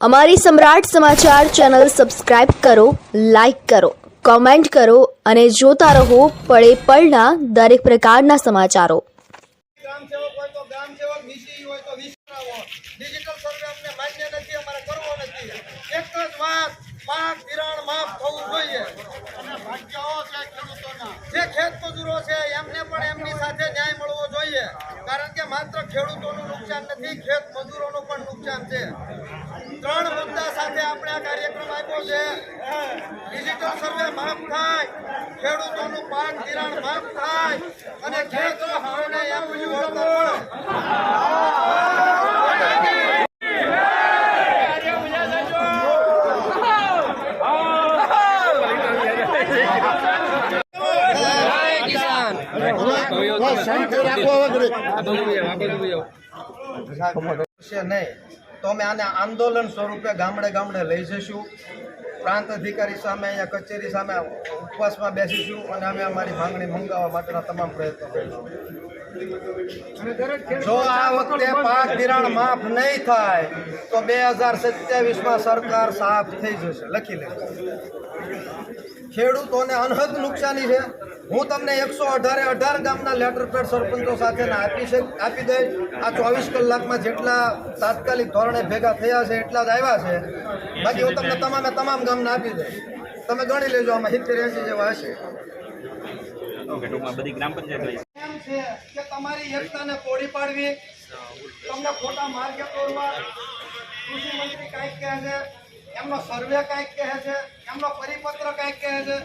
અમારી Samrat Samachar channel subscribe કરો, like કરો, કોમેન્ટ કરો અને જોતા રહો પળે પળના દરેક પ્રકારના સમાચારો. જે ખેત મજૂરો છે એમને પણ એમની સાથે ન્યાય મળવો જોઈએ. કારણ કે માત્ર ખેડૂતોનું નુકસાન નથી, ખેત મજૂરોનું પણ નુકસાન છે. ત્રણ મુદ્દા સાથે આપણે આ કાર્યક્રમ આપ્યો છે. ડિજિટલ સર્વે માફ થાય. ખેડૂતોનું પાક ધિરાણ માફ થાય. અને ખેડૂતો મજૂરોને એમનું છે નહીં. તો અમે આને આંદોલન સ્વરૂપે ગામડે ગામડે લઈ જઈશું. પ્રાંત અધિકારી સામે અહીંયા કચેરી સામે ઉપવાસમાં બેસીશું અને અમે અમારી માંગણી મંગાવવા માટેના તમામ પ્રયત્નો કરીશું. જો આ વખતે પાક ધિરાણ માફ નહીં થાય તો બે હજાર સત્યાવીસમાં સરકાર સાફ થઈ જશે. લખી લે. ખેડૂતોને અનહદ નુકસાની છે. હું તમને એકસો અઢારે અઢાર ગામના લેટર પેડ સરપંચો સાથે આપી છે આપી દઈશ. આ ચોવીસ કલાકમાં જેટલા તાત્કાલિક ધોરણે ભેગા થયા છે એટલા જ આવ્યા છે. બાકી હું તમને તમામે તમામ ગામને આપી દઈશ. તમે ગણી લેજો આમાં સિત્તેર એસી જેવા હશે. ઓકે ટૂંકમાં બધી ગ્રામ પંચાયત છે કે તમારી એકતાને તોડી પાડવી. તમને ખોટા માર્ગે તોડવા કૃષિ મંત્રી કાંઈક કહે છે, એમનો સર્વે કાંઈક કહે છે, એમનો પરિપત્ર કાંઈક કહે છે.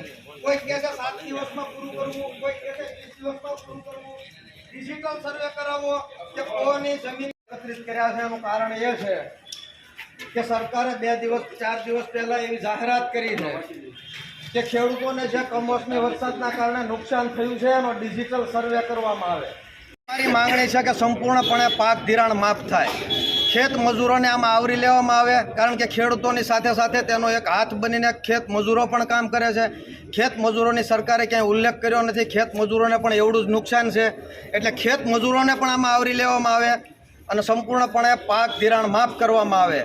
કોઈ કહે છે સાત દિવસમાં પૂરું કરવું, કોઈ કહે છે ત્રીસ દિવસમાં પૂરું કરવું. ડિજિટલ સર્વે કરાવવો કે કોની જમીન એકત્રિત કર્યા છે, એનું કારણ એ છે કે સરકારે બે દિવસ, ચાર દિવસ પહેલા એવી જાહેરાત કરી છે કે ખેડૂતોને જે કમોસમી વરસાદના કારણે નુકસાન થયું છે, એનો ડિજિટલ સર્વે કરવામાં આવે. મારી માંગણી છે કે સંપૂર્ણપણે પાક ધિરાણ માફ થાય. ખેત મજૂરોને આમાં આવરી લેવામાં આવે, કારણ કે ખેડૂતોની સાથે સાથે તેનો એક હાથ બનીને ખેત મજૂરો પણ કામ કરે છે. ખેત મજૂરોની સરકારે ક્યાંય ઉલ્લેખ કર્યો નથી, ખેત મજૂરોને પણ એવડું જ નુકસાન છે. એટલે ખેત મજૂરોને પણ આમાં આવરી લેવામાં આવે અને સંપૂર્ણપણે પાક ધિરાણ માફ કરવામાં આવે.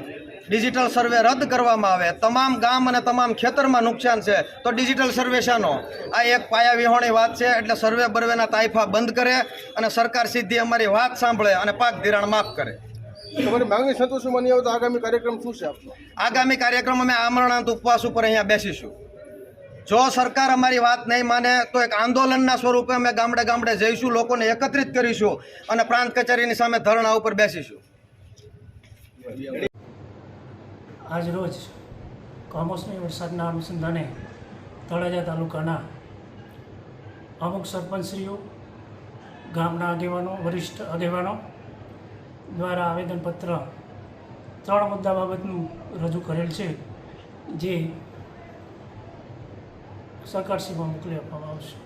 ડિજિટલ સર્વે રદ કરવામાં આવે. તમામ ગામ અને તમામ ખેતરમાં નુકસાન છે. તો ડિજિટલ સર્વે શાનો? આ એક પાયા વિહોણી વાત છે. એટલે સર્વે બર્વેના તાઇફા બંધ કરે અને સરકાર સીધી અમારી વાત સાંભળે અને પાક ધિરાણ માફ કરે. તમારી માંગણી સંતોષમાં નહીં આવે તો આગામી કાર્યક્રમ શું છે આપનો? આગામી કાર્યક્રમ અમે આમરણાંત ઉપવાસ ઉપર અહીંયા બેસીશું. જો સરકાર અમારી વાત નહીં માને તો એક આંદોલનના સ્વરૂપે અમે ગામડે ગામડે જઈશું લોકોને એકત્રિત કરીશું અને પ્રાંત કચેરીની સામે ધરણા ઉપર બેસીશું. આજ રોજ કમોસમી વરસાદના અનુસંધાને તળાજા તાલુકાના અમુક સરપંચશ્રીઓ, ગામના આગેવાનો, વરિષ્ઠ આગેવાનો દ્વારા આવેદનપત્ર ત્રણ મુદ્દા બાબતનું રજૂ કરેલ છે, જે સરકારશ્રીમાં મોકલી આપવામાં આવશે.